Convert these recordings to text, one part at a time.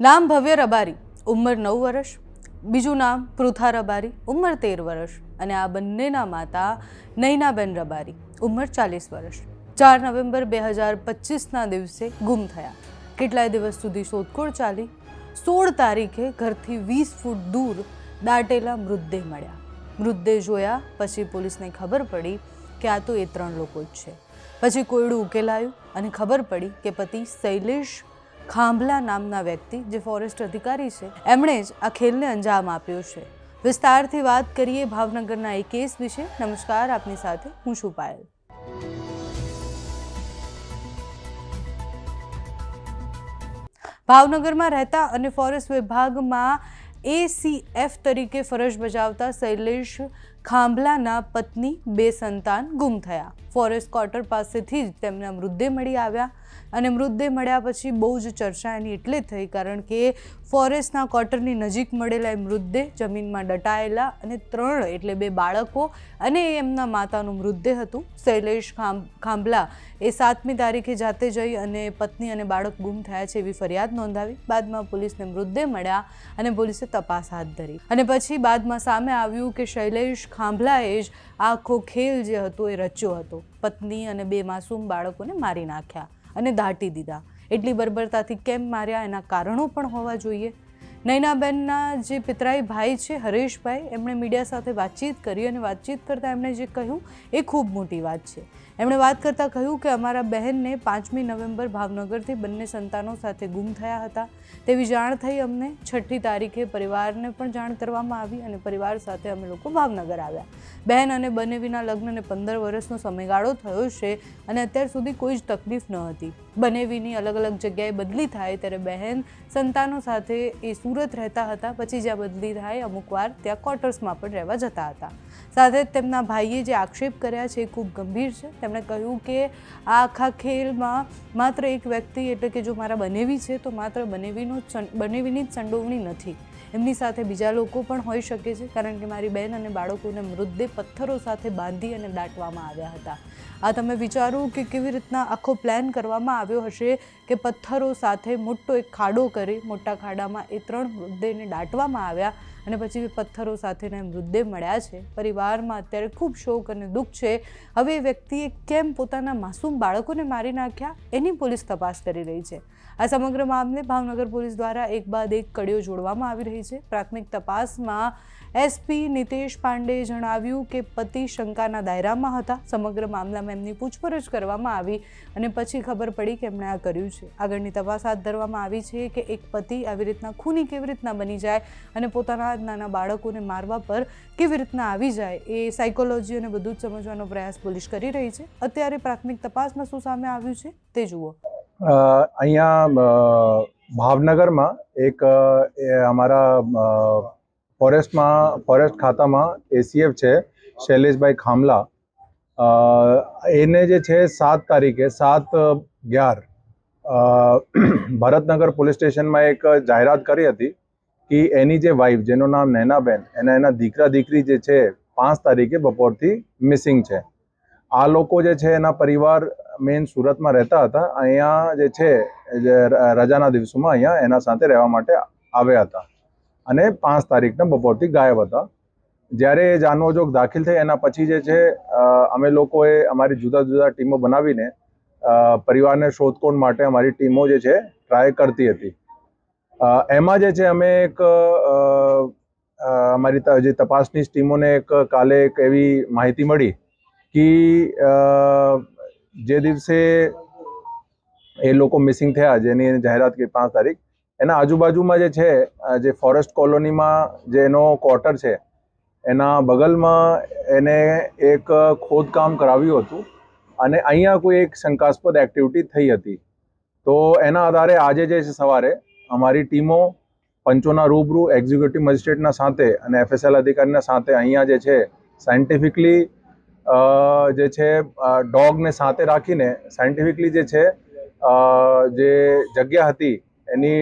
નામ ભવ્ય રબારી. ઉંમર નવ વર્ષ. બીજું નામ પૃથા રબારી. ઉંમર તેર વર્ષ. અને આ બંનેના માતા નૈનાબેન રબારી. ઉંમર ચાલીસ વર્ષ. ચાર નવેમ્બર બે હજાર પચીસના દિવસે ગુમ થયા. કેટલાય દિવસ સુધી શોધખોળ ચાલી. સોળ તારીખે ઘરથી વીસ ફૂટ દૂર દાટેલા મૃતદેહ મળ્યા. મૃતદેહ જોયા પછી પોલીસને ખબર પડી કે આ તો એ ત્રણ લોકો જ છે. પછી કોયડું ઉકેલાયું અને ખબર પડી કે પતિ શૈલેષ ખાંભલા નામના વ્યક્તિ જે ફોરેસ્ટ અધિકારી છે, એમણે જ આ ખેલને અંજામ આપ્યો છે. વિસ્તારથી વાત કરીએ ભાવનગરના એ કેસ વિશે. નમસ્કાર, આપની સાથે હું છું પાયલ. ભાવનગરમાં રહેતા અને ફોરેસ્ટ વિભાગમાં એસીએફ તરીકે ફરજ બજાવતા શૈલેષ ખાંભલાના પત્ની બે સંતાન ગુમ થયા. ફોરેસ્ટ ક્વાર્ટર પાસેથી જ તેમના મૃતદેહ મળી આવ્યા. અને મૃતદેહ મળ્યા પછી બહુ જ ચર્ચા એની એટલે થઈ, કારણ કે ફોરેસ્ટના ક્વાર્ટરની નજીક મળેલા એ મૃતદેહ જમીનમાં દટાયેલા અને ત્રણ એટલે બે બાળકો અને એમના માતાનું મૃતદેહ હતું. શૈલેષ ખાંભ ખાંભલા એ સાતમી તારીખે જાતે જઈ અને પત્ની અને બાળક ગુમ થયા છે એવી ફરિયાદ નોંધાવી. બાદમાં પોલીસને મૃતદેહ મળ્યા અને પોલીસે તપાસ હાથ ધરી. અને પછી બાદમાં સામે આવ્યું કે શૈલેષ ખાંભલાએ જ આખો ખેલ જે હતો એ રચ્યો હતો. પત્ની અને બે માસૂમ બાળકોને મારી નાખ્યા. અને દાટી દીધા. એટલી બર્બરતાથી કેમ માર્યા એના કારણો પણ હોવા જોઈએ. નૈનાબેનના જે પિતરાઈ ભાઈ છે, હરેશભાઈ, એમણે મીડિયા સાથે વાતચીત કરી અને વાતચીત કરતાં એમણે જે કહ્યું, એ ખૂબ મોટી વાત છે. એમણે વાત કરતાં કહ્યું કે અમારા બહેનને પાંચમી નવેમ્બર ભાવનગરથી બંને સંતાનો સાથે ગુમ થયા હતા. તેવી જાણ થઈ અમને. છઠ્ઠી તારીખે પરિવારને પણ જાણ કરવામાં આવી અને પરિવાર સાથે અમે લોકો ભાવનગર આવ્યા. બહેન અને બનેવીના લગ્નને પંદર વર્ષનો સમયગાળો થયો છે અને અત્યાર સુધી કોઈ જ તકલીફ ન હતી. બનેવીની અલગ અલગ જગ્યાએ બદલી થાય ત્યારે બહેન સંતાનો સાથે એ સુરત રહેતા હતા. પછી જ્યાં બદલી થાય અમુક વાર ત્યાં ક્વાર્ટર્સમાં પણ રહેવા જતા હતા. સાથે જ તેમના ભાઈએ જે આક્ષેપ કર્યા છે એ ખૂબ ગંભીર છે. તેમણે કહ્યું કે આ આખા ખેલમાં માત્ર એક વ્યક્તિ એટલે કે જો મારા બનેવી છે, તો માત્ર બનેવીનો બનેવીની જ સંડોવણી નથી. એમની સાથે બીજા લોકો પણ હોઈ શકે છે, કારણ કે મારી બહેન અને બાળકોને મૃતદેહ પથ્થરો સાથે બાંધી અને દાટવામાં આવ્યા હતા. આ તમે વિચારો કે કેવી રીતના આખો પ્લાન કરવામાં આવ્યો હશે કે પથ્થરો સાથે મોટો એક ખાડો કરી, મોટા ખાડામાં એ ત્રણ મૃતદેહને દાટવામાં આવ્યા અને પછી પથ્થરો સાથેના મૃતદેહ મળ્યા છે. પરિવારમાં અત્યારે ખૂબ શોક અને દુઃખ છે. હવે એ વ્યક્તિએ કેમ પોતાના માસૂમ બાળકોને મારી નાખ્યા? એની પોલીસ તપાસ કરી રહી છે. આ સમગ્ર મામલે ભાવનગર પોલીસ દ્વારા એક બાદ એક કડીઓ જોડવામાં આવી રહી છે. પ્રાથમિક તપાસમાં એસપી નિતેશ પાંડેએ જણાવ્યું કે પતિ શંકાના દાયરામાં હતા. સમગ્ર મામલામાં એમની પૂછપરછ કરવામાં આવી અને પછી ખબર પડી કે એમણે આ કર્યું છે. આગળની તપાસ હાથ ધરવામાં આવી છે કે એક પતિ આવી રીતના ખૂની કેવી રીતના બની જાય અને પોતાના જ નાના બાળકોને મારવા પર કેવી રીતના આવી જાય એ સાયકોલોજી અને બધું જ સમજવાનો પ્રયાસ પોલીસ કરી રહી છે. અત્યારે પ્રાથમિક તપાસમાં શું સામે આવ્યું છે તે જુઓ. અહીંયા ભાવનગરમાં એક અમારા ફોરેસ્ટમાં, ફોરેસ્ટ ખાતામાં એસીએફ છે, શૈલેષભાઈ ખામલા. એને જે છે સાત તારીખે, સાત અગિયાર ભરતનગર પોલીસ સ્ટેશનમાં એક જાહેરાત કરી હતી. કે એની જે વાઈફ જેનું નામ નૈનાબેન એના એના દીકરા દીકરી જે છે, પાંચ તારીખે બપોરથી મિસિંગ છે. આ લોકો જે છે, એના પરિવાર મેઇન સુરતમાં રહેતા હતા. અહીંયા જે છે રજાના દિવસોમાં અહીંયા એના સાથે રહેવા માટે આવ્યા હતા. અને પાંચ તારીખના બપોરથી ગાયબ હતા. જ્યારે એ જાનવજોગ દાખલ થઈ એના પછી જે છે અમે લોકોએ અમારી જુદા જુદા ટીમો બનાવીને પરિવારને શોધખોળ માટે અમારી ટીમો જે છે ટ્રાય કરતી હતી. એમાં જે છે, અમે એક અમારી જે તપાસની ટીમોને એક કાલે એક એવી માહિતી મળી કે જે દિવસે એ લોકો મિસિંગ થયા, જેની જાહેરાત કરી પાંચ તારીખ, એના આજુબાજુમાં જે છે જે ફોરેસ્ટ કોલોનીમાં જે એનો ક્વાર્ટર છે, એના બગલમાં એને એક ખોદકામ કરાવ્યું હતું અને અહીંયા કોઈ એક શંકાસ્પદ એક્ટિવિટી થઈ હતી. તો એના આધારે આજે જે છે, સવારે અમારી ટીમો પંચોના રૂબરૂ એક્ઝિક્યુટિવ મજિસ્ટ્રેટના સાથે અને એફએસએલ અધિકારીના સાથે અહીંયા જે છે સાયન્ટિફિકલી જે છે ડોગને સાથે રાખીને સાયન્ટિફિકલી જે છે જે જગ્યા હતી એની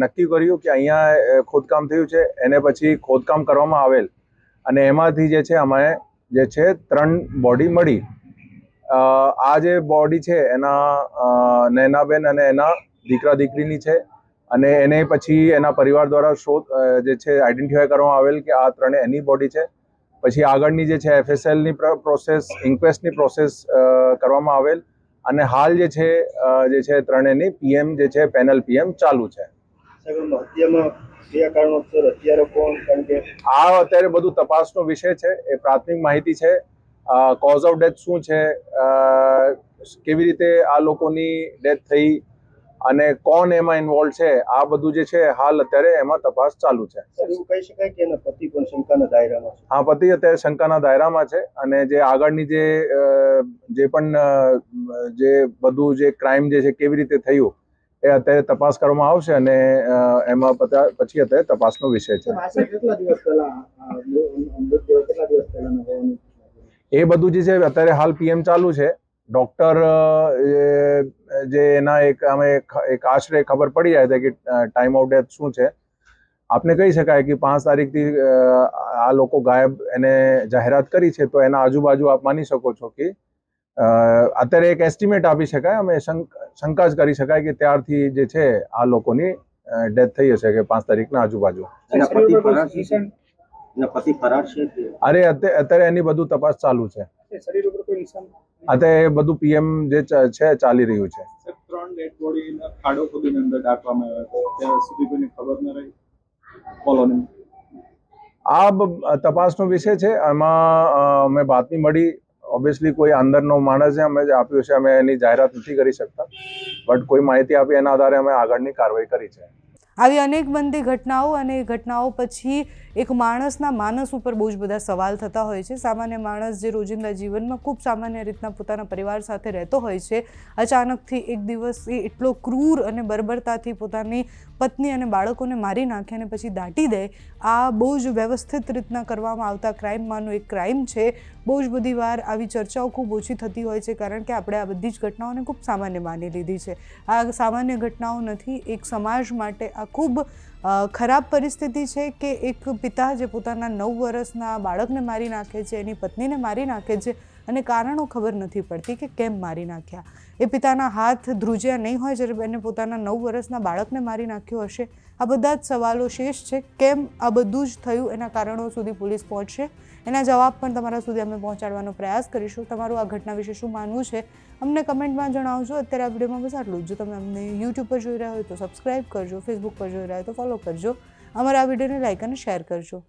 નક્કી કર્યું કે અહીંયા ખોદકામ થયું છે, એને પછી ખોદકામ કરવામાં આવેલ. અને એમાંથી જે છે, અમે જે છે, ત્રણ બોડી મળી. આ જે બોડી છે, એના નૈનાબેન અને એના દીકરા દીકરીની છે. અને એને પછી એના પરિવાર દ્વારા શોધ જે છે આઈડેન્ટિફાય કરવામાં આવેલ કે આ ત્રણે એની બોડી છે. પછી આગળની જે છે એફએસએલની પ્રોસેસ ઇન્ક્વેસ્ટની પ્રોસેસ કરવામાં આવેલ. અને હાલ જે છે જે છે ત્રણેયની પીએમ જે છે પેનલ પીએમ ચાલુ છે. આ અત્યારે બધું તપાસનો વિષય છે એ પ્રાથમિક માહિતી છે. કોઝ ઓફ ડેથ શું છે? કેવી રીતે આ લોકોની ડેથ થઈ? અને કોણ એમાં ઇન્વોલ્વ છે આ બધું જે છે હાલ અત્યારે એમાં તપાસ ચાલુ છે. હા એવું કહી શકાય કે એના પતિ પણ શંકાના દાયરામાં છે? આ પતિ અત્યારે શંકાના દાયરામાં છે અને જે આગળની જે જે પણ જે બધું જે ક્રાઇમ જે છે કેવી રીતે થયું એ અત્યારે તપાસ કરવામાં આવશે અને એમાં પછી અત્યારે તપાસનો વિષય છે. એ બધું જે છે અત્યારે હાલ પીએમ ચાલુ છે. ડોક્ટર જે એના એક અમે એક આશરે ખબર પડી જાય છે કે ટાઈમ ઓફ ડેથ શું છે. આપને કહી શકાય કે પાંચ તારીખથી આ લોકો ગાયબ એને જાહેરાત કરી છે તો એના આજુબાજુ આપ માની શકો છો કે અત્યારે એક એસ્ટિમેટ આપી શકાય અમે શંક- શંકા જ કરી શકાય કે ત્યારથી જે છે આ લોકોની ડેથ થઈ હશે કે પાંચ તારીખના આજુબાજુ. પતિ ફરાર છે? એના પતિ ફરાર છે કે? અરે અત્યારે અત્યારે એની બધું તપાસ ચાલુ છે. શરીર ઉપર કોઈ નિશાન અત્યારે એ બધું પીએમ જે છે ચાલી રહ્યું છે. ત્રણ ડેડ બોડી ખાડો ખોદીને અંદર દાખવામાં આવ્યા ત્યાં સુધી કોઈને ખબર ન રહી? કોલોની આ તપાસનો વિષય છે. એમાં અમે બાતમી મળી. ઓબ્વિયસલી કોઈ અંદરનો માણસ છે અમે જે આપ્યો છે અમે એની જાહેરાત નથી કરી શકતા. બટ કોઈ માહિતી આપી એના આધારે અમે આગળની કાર્યવાહી કરી છે. આવી અનેક બનતી ઘટનાઓ અને એ ઘટનાઓ પછી એક માણસના માનસ ઉપર બહુ જ બધા સવાલ થતા હોય છે. સામાન્ય માણસ જે રોજિંદા જીવનમાં ખૂબ સામાન્ય રીતના પોતાના પરિવાર સાથે રહેતો હોય છે, અચાનકથી એક દિવસ એ એટલો ક્રૂર અને બર્બરતાથી પોતાની પત્ની અને બાળકોને મારી નાખે અને પછી દાટી દે, આ બહુ જ વ્યવસ્થિત રીતના કરવામાં આવતા ક્રાઇમમાંનો એક ક્રાઇમ છે. બહુ જ બધી વાર આવી ચર્ચાઓ ખૂબ ઓછી થતી હોય છે કારણ કે આપણે આ બધી જ ઘટનાઓને ખૂબ સામાન્ય માની લીધી છે. આ સામાન્ય ઘટનાઓ નથી, એક સમાજ માટે આ ખૂબ ખરાબ પરિસ્થિતિ છે કે એક પિતા જે પોતાના નવ વર્ષના બાળકને મારી નાખે છે, એની પત્નીને મારી નાખે છે અને કારણો ખબર નથી પડતી કે કેમ મારી નાખ્યા. એ પિતાના હાથ ધ્રુજ્યા નહીં હોય જ્યારે એને પોતાના નવ વર્ષના બાળકને મારી નાખ્યો હશે. આ બધા જ સવાલો શેષ છે. કેમ આ બધું જ થયું એના કારણો સુધી પોલીસ પહોંચશે? એના જવાબ પણ તમારા સુધી અમે પહોંચાડવાનો પ્રયાસ કરીશું. તમારું આ ઘટના વિશે શું માનવું છે? અમને કમેન્ટમાં જણાવજો. અત્યારે આ વિડીયોમાં બસ આટલું જ. જો તમે અમને યુટ્યુબ પર જોઈ રહ્યા હોય તો સબસ્ક્રાઇબ કરજો ફેસબુક પર જોઈ રહ્યા હોય તો ફોલો કરજો. અમારા આ વિડીયોને લાઇક અને શેર કરજો.